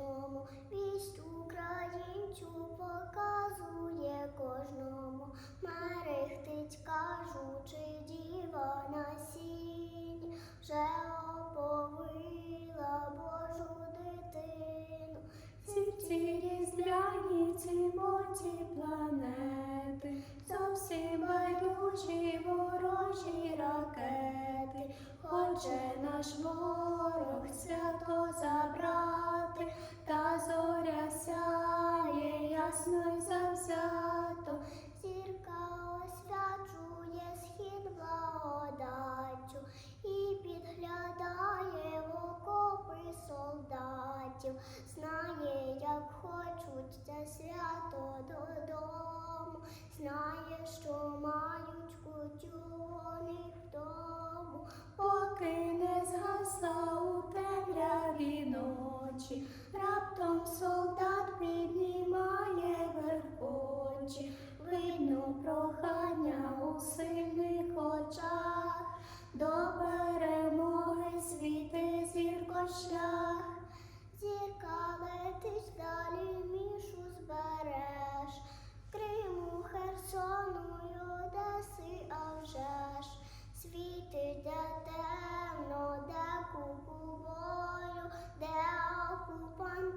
кожному, вість українцю показує кожному, мерехтить, кажучи, діва на сінь, вже оповила Божу дитину, Світі різдвяні ці моті планети, зовсім. Хоче наш ворог свято забрати, та зоря сяє ясно й завзято. Зірка освячує схід благодаттю і підглядає в окопи солдатів, знає, як хочуть це свято додому, знає, що мають кутю згасла у темряві ночі, раптом солдат піднімає вверх очі, видно прохання у сильних очах, до перемоги світи зірко шлях. Зірка летить далі мішу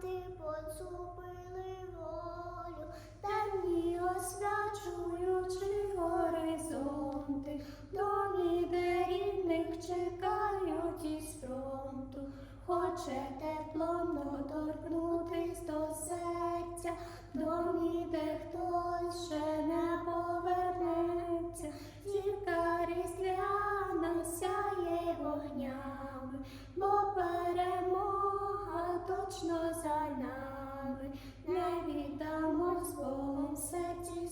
окупанти поцупили волю. Темні освячуючи горизонти, домі, рідних чекають із фронту, хоче теплом доторкнутись до серця, домі, де хтось ще не повернеться, зірка різдвяна сяє вогнями, бо точно за нами, не віддамо з Богом серці.